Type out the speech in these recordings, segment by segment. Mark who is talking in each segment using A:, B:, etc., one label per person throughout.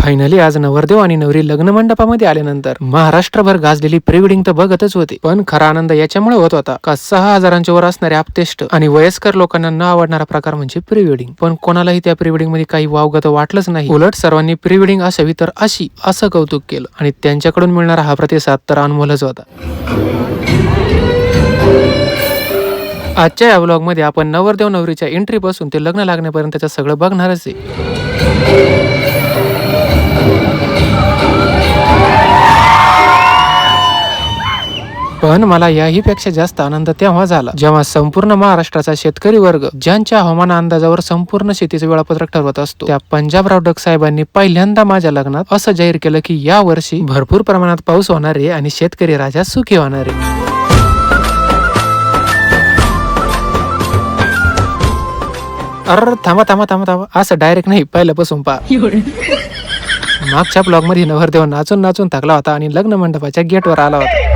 A: Finally आज नवरदेव आणि नवरी लग्न मंडपामध्ये आल्यानंतर महाराष्ट्रभर गाजलेली प्री वेडिंग तर बघतच होती. पण खरा आनंद याच्यामुळे होत होता का सहा हजारांच्या वर असणारे आपतेष्ट आणि वयस्कर लोकांना न आवडणारा प्रकार म्हणजे प्री वेडिंग पण कोणालाही त्या प्री वेडिंगमध्ये काही वावगत वाटलंच नाही. उलट सर्वांनी प्री वेडिंग असावी तर अशी असं कौतुक केलं. आणि त्यांच्याकडून मिळणारा हा प्रतिसाद तर अनमोलच होता. आजच्या या ब्लॉगमध्ये आपण नवरदेव नवरीच्या एंट्री पासून ते लग्न लागण्यापर्यंतचं सगळं बघणारच आहे. पण मला याही पेक्षा जास्त आनंद तेव्हा झाला जेव्हा संपूर्ण महाराष्ट्राचा शेतकरी वर्ग ज्यांच्या हवामान अंदाजावर संपूर्ण शेतीचं वेळापत्रक ठरवत असतो त्या पंजाबराव डक साहेबांनी पहिल्यांदा माझ्या लग्नात असं जाहीर केलं की या वर्षी भरपूर प्रमाणात पाऊस होणार आहे आणि शेतकरी राजा सुखी होणार आहे. अर थांबा थांबा थांबा थांबा. असं डायरेक्ट नाही पहिल्यापासून पा मागच्या ब्लॉगमध्ये नवरदेव नाचून नाचून थकला होता आणि लग्न मंडपाच्या गेटवर आला होता.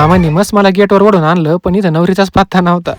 A: मामाने मस्त मला गेटवर ओढून आणलं पण इथं नवरीचाच पत्ता नव्हता.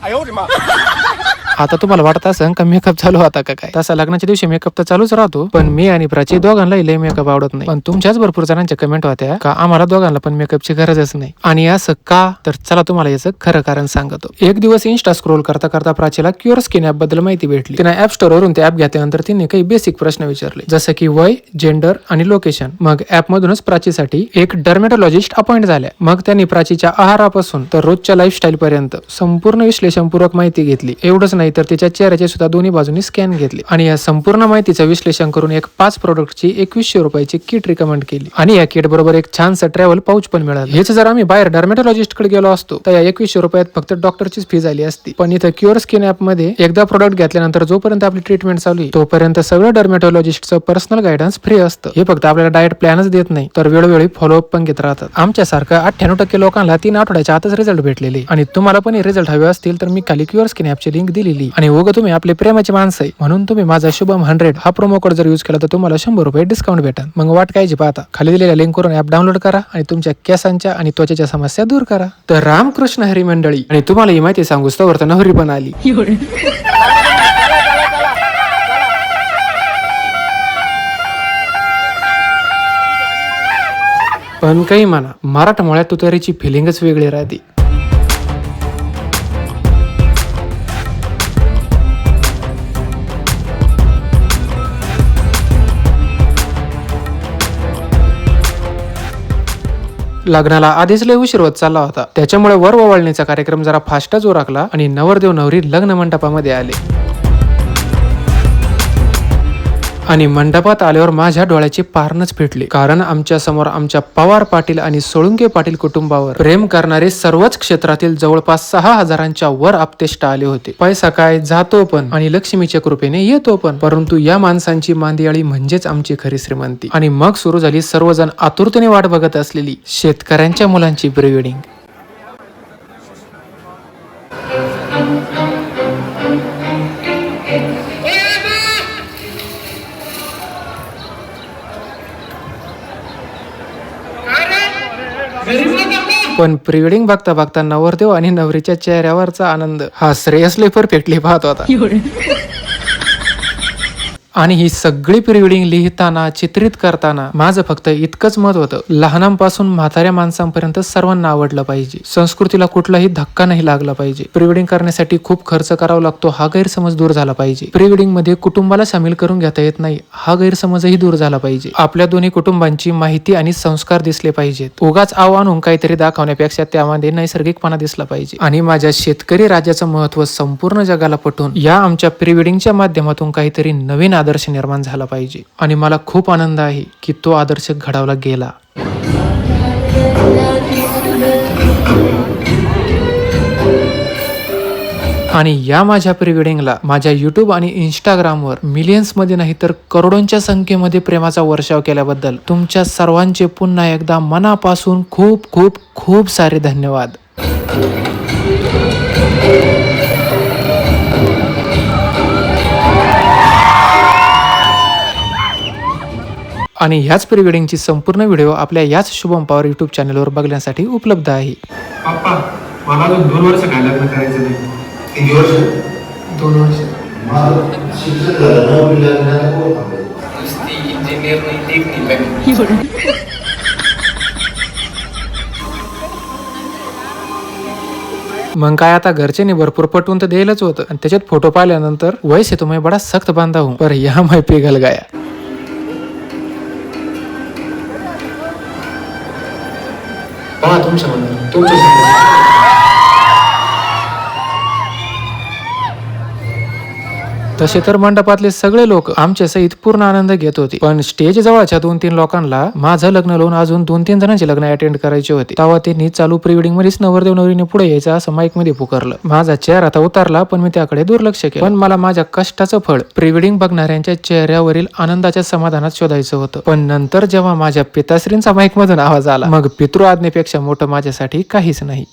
A: आता तुम्हाला वाटत असं का मेकअप चालू होता का काय? तसा लग्नाच्या दिवशी मेकअप तर चालूच राहतो पण मी आणि प्राची दोघांनाही लय मेकअप आवडत नाही. पण तुमच्याच भरपूर जणांच्या कमेंट होत्या का आम्हाला दोघांना पण मेकअपची गरजच नाही. आणि असं का? तर चला तुम्हाला याचं खरं कारण सांगतो. एक दिवस इन्स्टा स्क्रोल करता करता प्राचीला क्युअर स्किन ऍपबद्दल माहिती भेटली. तिने ऍप स्टोर वरून ते ऍप घेतल्यानंतर तिने काही बेसिक प्रश्न विचारले. जसं की वय जेंडर आणि लोकेशन मग ऍप मधूनच प्राचीसाठी एक डर्मेटॉलॉजिस्ट अपॉइंट झाल्या. मग त्यांनी प्राचीच्या आहारापासून तर रोजच्या लाईफस्टाईल पर्यंत संपूर्ण विश्लेषणपूर्वक माहिती घेतली. एवढंच नाही तर तिच्या चेहऱ्याचे सुद्धा दोन्ही बाजूनी स्कॅन घेतले. आणि या संपूर्ण माहितीचं विश्लेषण करून एक पाच प्रोडक्टची एकवीसशे रुपयाची किट रिकमेंड केली. आणि या किट बरोबर एक छानसं ट्रॅव्हल पाऊच पण मिळालं. हेच जर आम्ही बाहेर डर्मेटॉलॉजिस्टकडे गेलो असतो तर या एकवीसशे रुपयात फक्त डॉक्टरचीच फी झाली असती. पण इथं क्युअर स्किन ऍपमध्ये एकदा प्रोडक्ट घेतल्यानंतर जोपर्यंत आपली ट्रीटमेंट चालू आहे तोपर्यंत सगळं डर्मेटॉलॉजिस्टचं पर्सनल गायडन्स फ्री असतं. हे फक्त आपल्याला डायट प्लॅनच देत नाही तर वेळोवेळी फॉलोअप पण घेत राहतात. आमच्यासारखं अठ्ठ्याण्णव टक्के लोकांना तीन आठवड्याच्या आतच रिझल्ट भेटलेले. आणि तुम्हाला पण रिझल्ट हवे असतील तर मी खाली क्युअर स्किन ऍपची लिंक दिलेली आणि उगा तुम्ही आपले प्रेमाचे माणसं आहे. म्हणून तुम्ही माझा शुभम हंड्रेड हा प्रोमो कोड जर यूज केला तर तुम्हाला शंभर रुपये डिस्काउंट भेटेल मग वाट कायची पाहता. खाली दिलेल्या लिंक करून ऍप डाउनलोड करा आणि तुमच्या केसांच्या आणि त्वचेच्या समस्या दूर करा. तर रामकृष्ण हरी मंडळी. आणि तुम्हाला ही माहिती सांगू तर नवरी पण आली. पण काही म्हणा मराठमोळ्यात तुतारीची फिलिंगच वेगळी राहते. लग्नाला आधीच लय उशीर होत चालला होता. त्याच्यामुळे वर ओवाळणीचा कार्यक्रम जरा फास्टच उरकला आणि नवरदेव नवरी लग्न मंडपामध्ये आले. आणि मंडपात आल्यावर माझ्या डोळ्याची पारणच फिटले. कारण आमच्यासमोर आमच्या पवार पाटील आणि सोळुंके पाटील कुटुंबावर प्रेम करणारे सर्वच क्षेत्रातील जवळपास सहा हजारांच्या वर आपतेष्ट आले होते. पैसा काय जातो पण आणि लक्ष्मीच्या कृपेने येतो पण. परंतु या माणसांची मांदियाळी म्हणजेच आमची खरी श्रीमंती. आणि मग सुरू झाली सर्वजण आतुरतेने वाट बघत असलेली शेतकऱ्यांच्या मुलांची प्रिवेडिंग पण प्री वेडिंग बघता बघता नवरदेव आणि नवरीच्या चेहऱ्यावरचा आनंद. हा श्रेयसले परफेक्टली पाहत होता आणि ही सगळी प्रिवेडिंग लिहिताना चित्रित करताना माझं फक्त इतकंच मत होतं. लहानांपासून म्हाताऱ्या माणसांपर्यंत सर्वांना आवडलं पाहिजे. संस्कृतीला कुठलाही धक्का नाही लागला पाहिजे. प्रिवेडिंग करण्यासाठी खूप खर्च करावा लागतो हा गैरसमज दूर झाला पाहिजे. प्रिवेडिंगमध्ये कुटुंबाला सामील करून घेता येत नाही हा गैरसमजही दूर झाला पाहिजे. आपल्या दोन्ही कुटुंबांची माहिती आणि संस्कार दिसले पाहिजेत. उगाच आव्हान काहीतरी दाखवण्यापेक्षा त्यामध्ये नैसर्गिकपणा दिसला पाहिजे. आणि माझ्या शेतकरी राज्याचं महत्त्व संपूर्ण जगाला पटवून या आमच्या प्रिवेडिंगच्या माध्यमातून काहीतरी नवीन आदर्श निर्माण झाला पाहिजे. आणि मला खूप आनंद आहे की तो आदर्श घडवला गेला. आणि या माझ्या प्रिवेडिंगला माझ्या युट्यूब आणि इंस्टाग्रामवर मिलियन्समध्ये नाही तर करोडोंच्या संख्येमध्ये प्रेमाचा वर्षाव केल्याबद्दल तुमच्या सर्वांचे पुन्हा एकदा मनापासून खूप खूप खूप सारे धन्यवाद. आणि ह्याच प्रिवेडिंगची संपूर्ण व्हिडिओ आपल्या याच शुभम पॉवर युट्यूब चॅनलवर बघण्यासाठी उपलब्ध आहे.
B: पप्पा मला अजून दोन वर्ष काय लग्न करायचं नाही.
C: किती वर्ष?
A: दोन वर्ष.
B: शिक्षण झालं
A: मग काय आता घरच्यांनी भरपूर पटवून तर द्यायलाच होतं. आणि त्याच्यात फोटो पाहिल्यानंतर वयस आहे तुम्ही बडा सख्त बांधा हूं पर या मै पिघल गाया पहा तुमच्या म्हणून तुमच्या तसे तर मंडपातले सगळे लोक आमच्या सहित पूर्ण आनंद घेत होते. पण स्टेज जवळच्या दोन तीन लोकांना माझं लग्न लावून अजून दोन तीन जणांचे लग्न अटेंड करायचे होते. तेव्हा त्यांनी चालू प्री वेडिंग मध्येच नवरदेव नवरीने पुढे यायचा असं माईकमध्ये पुकारलं. माझा चेहरा आता उतारला पण मी त्याकडे दुर्लक्ष केलं. पण मला माझ्या कष्टाचं फळ प्री वेडिंग बघणाऱ्यांच्या चेहऱ्यावरील आनंदाच्या समाधानात शोधायचं होतं. पण नंतर जेव्हा माझ्या पिताश्रींचा माईक मधून आवाज आला मग पितृ आज्ञेपेक्षा मोठं माझ्यासाठी काहीच नाही.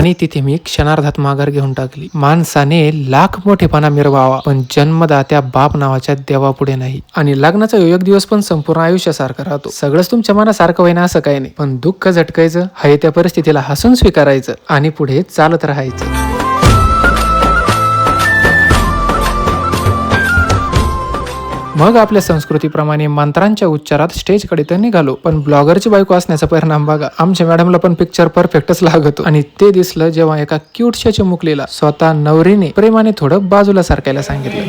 A: आणि तिथे मी क्षणार्धात माघार घेऊन टाकली. माणसाने लाख मोठेपणा मिरवावा पण जन्मदात्या बाप नावाच्या देवापुढे नाही. आणि लग्नाचा ह्यो एक दिवस पण संपूर्ण आयुष्यासारखा राहतो. सगळंच तुमच्या मनासारखं होईना असं काही नाही. पण दुःख झटकायचं हाय त्या परिस्थितीला हसून स्वीकारायचं आणि पुढे चालत राहायचं. मग आपल्या संस्कृतीप्रमाणे मंत्रांच्या उच्चारात स्टेजकडे तर निघालो पण ब्लॉगरची बायको असण्याचा परिणाम बघा आमच्या मॅडमला पण पिक्चर परफेक्टच लागतो आणि ते दिसलं जेव्हा एका क्यूटशा चिमुकलीला स्वतः नवरीने प्रेमाने थोडं बाजूला सारखायला सांगितलं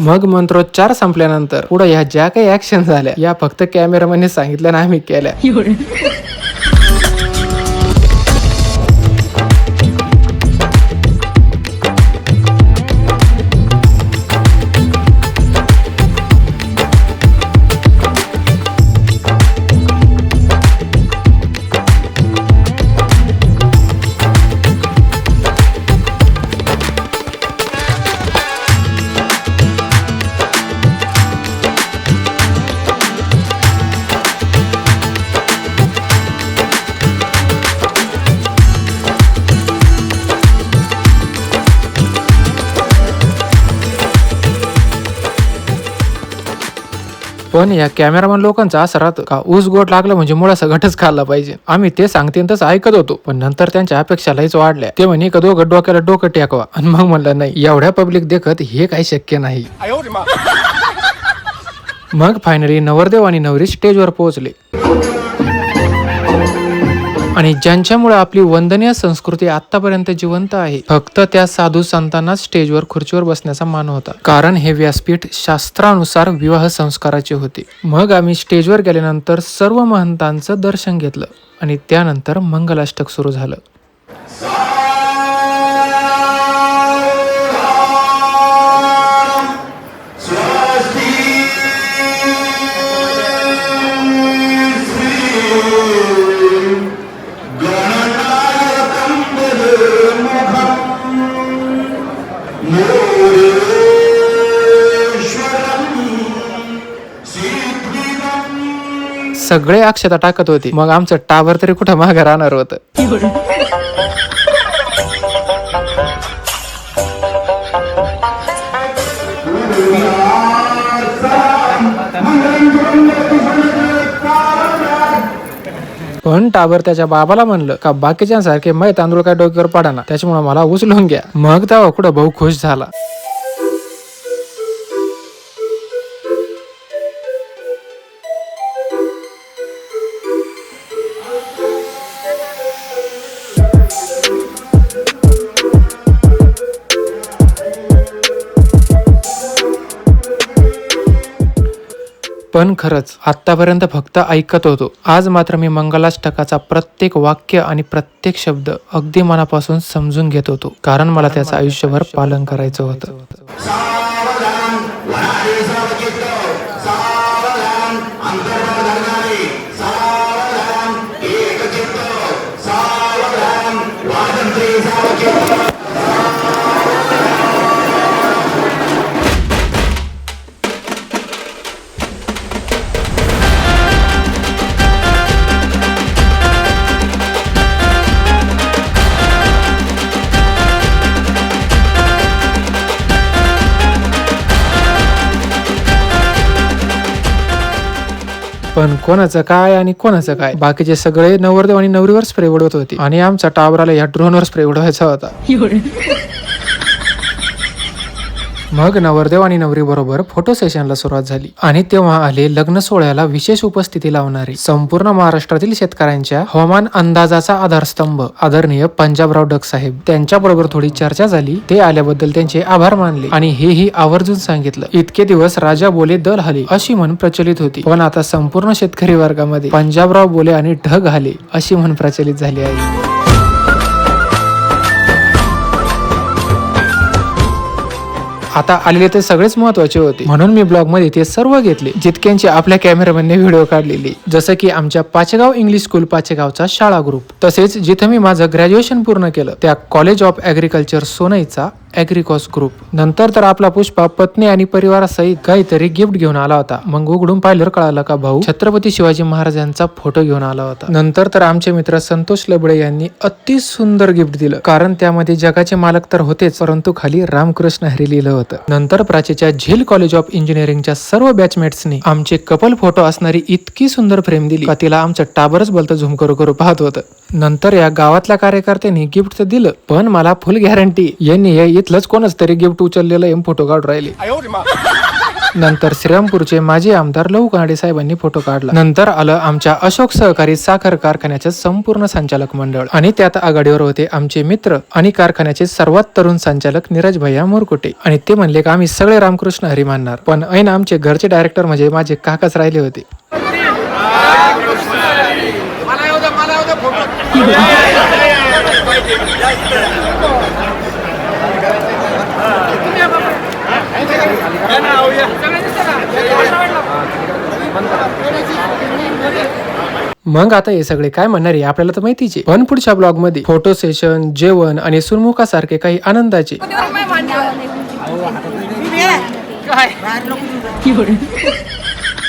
A: मग मंत्रोच्चार संपल्यानंतर पुढे ह्या ज्या काही ऍक्शन झाल्या या फक्त कॅमेरामॅनने सांगितल्या ना आम्ही केल्या. पण या कॅमेरामन लोकांचा असं राहतं का ऊस गोट लागलं म्हणजे मुळा घटच खाल्ला पाहिजे. आम्ही ते सांगते तसं ऐकत होतो पण नंतर त्यांच्या अपेक्षा लईच वाढल्या. ते म्हणे का दोघं डोक्याला डोकं टेकवा. आणि मग म्हणलं नाही एवढ्या पब्लिक देखत हे काही शक्य नाही. मग फायनली नवरदेव आणि नवरी स्टेजवर पोहोचले. आणि ज्यांच्यामुळे आपली वंदनीय संस्कृती आतापर्यंत जिवंत आहे फक्त त्या साधू संतांना स्टेजवर खुर्चीवर बसण्याचा मान होता. कारण हे व्यासपीठ शास्त्रानुसार विवाह संस्काराचे होते. मग आम्ही स्टेजवर गेल्यानंतर सर्व महंतांचं दर्शन घेतलं आणि त्यानंतर मंगलाष्टक सुरू झालं. सगळे अक्षता टाकत होते. मग आमचं टावर तरी कुठं मागे राहणार होतं? पण टाबर त्याच्या बाबाला म्हणलं का बाकीच्यांसारखे मै तांदूळ काय डोक्यावर पडाना? त्याच्यामुळे मला उचलून घ्या. मग तेव्हा कुठं भाऊ खुश झाला. पण खरंच आत्तापर्यंत फक्त ऐकत होतो. आज मात्र मी मंगलाष्टकाचा प्रत्येक वाक्य आणि प्रत्येक शब्द अगदी मनापासून समजून घेत होतो. कारण मला त्याचं आयुष्यभर पालन करायचं होतं. पण कोणाचं काय आणि कोणाचं काय? बाकीचे सगळे नवरदेव आणि नवरीवर स्प्रे उडवत होते. आणि आमचा टावराला या ड्रोनवर स्प्रे उडवायचा होता. मग नवरदेव आणि नवरीबरोबर फोटो सेशनला सुरुवात झाली. आणि तेव्हा आले लग्न सोहळ्याला विशेष उपस्थिती लावणारे. संपूर्ण महाराष्ट्रातील शेतकऱ्यांच्या हवामान अंदाजाचा आधारस्तंभ आदरणीय पंजाबराव डक साहेब त्यांच्या बरोबर थोडी चर्चा झाली. ते आल्याबद्दल त्यांचे आभार मानले आणि हेही आवर्जून सांगितलं. इतके दिवस राजा बोले दल हले अशी म्हण प्रचलित होती. पण आता संपूर्ण शेतकरी वर्गामध्ये पंजाबराव बोले आणि ढग हले अशी म्हण प्रचलित झाली आहे. आता आलेले ते सगळेच महत्त्वाचे होते. म्हणून मी ब्लॉगमध्ये ते सर्व घेतले जितक्यांचे आपल्या कॅमेरामॅनने व्हिडिओ काढलेले. जसं की आमच्या पाचेगाव इंग्लिश स्कूल पाचेगावचा शाळा ग्रुप तसेच जिथे मी माझं ग्रॅज्युएशन पूर्ण केलं त्या कॉलेज ऑफ ऍग्रिकल्चर सोनईचा ॲग्रिकॉस ग्रुप. नंतर तर आपला पुष्पा पत्नी आणि परिवारासहित काहीतरी गिफ्ट घेऊन आला होता. मग उघडून पाहिलं कळालं का भाऊ? छत्रपती शिवाजी महाराजांचा फोटो घेऊन आला होता. नंतर तर आमचे मित्र संतोष लबडे यांनी अति सुंदर गिफ्ट दिलं. कारण त्यामध्ये जगाचे मालक तर होतेच परंतु खाली रामकृष्ण हरी लिहिलं होतं. नंतर प्राचीच्या झेल कॉलेज ऑफ इंजिनिअरिंगच्या सर्व बॅचमेट्सनी आमचे कपल फोटो असणारी इतकी सुंदर फ्रेम दिली का तिला आमचं टाबरच बोलतं झुम करू करू पाहत होतं. नंतर या गावातल्या कार्यकर्त्यांनी गिफ्ट तर दिलं पण मला फुल गॅरंटी यांनी हे इथलंच कोणच तरी गिफ्ट उचललेलं एम फोटो काढून राहिले. नंतर श्रीरामपूरचे माजी आमदार लहू कानडे साहेबांनी फोटो काढला. नंतर आलं आमच्या अशोक सहकारी साखर कारखान्याचे संपूर्ण संचालक मंडळ. आणि त्यात आघाडीवर होते आमचे मित्र आणि कारखान्याचे सर्वात तरुण संचालक नीरज भैया मोरकुटे. आणि ते म्हणले का आम्ही सगळे रामकृष्ण हरी मानणार. पण ऐन आमचे घरचे डायरेक्टर म्हणजे माझे काकाच राहिले होते. मग आता हे सगळे काय म्हणणार आहे आपल्याला तर माहितीच आहे. पण पुढच्या ब्लॉगमध्ये फोटो सेशन जेवण आणि सुरमुखासारखे काही आनंदाचे.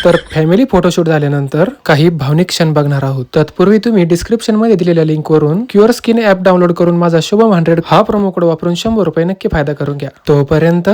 A: तर फॅमिली फोटोशूट झाल्यानंतर काही भावनिक क्षण बघणार आहोत. तत्पूर्वी तुम्ही डिस्क्रिप्शनमध्ये दिलेल्या लिंक वरून क्युअर स्किन ऍप डाउनलोड करून माझा शुभम हंड्रेड हा प्रोमो कोड वापरून शंभर रुपये नक्की फायदा करून घ्या. तोपर्यंत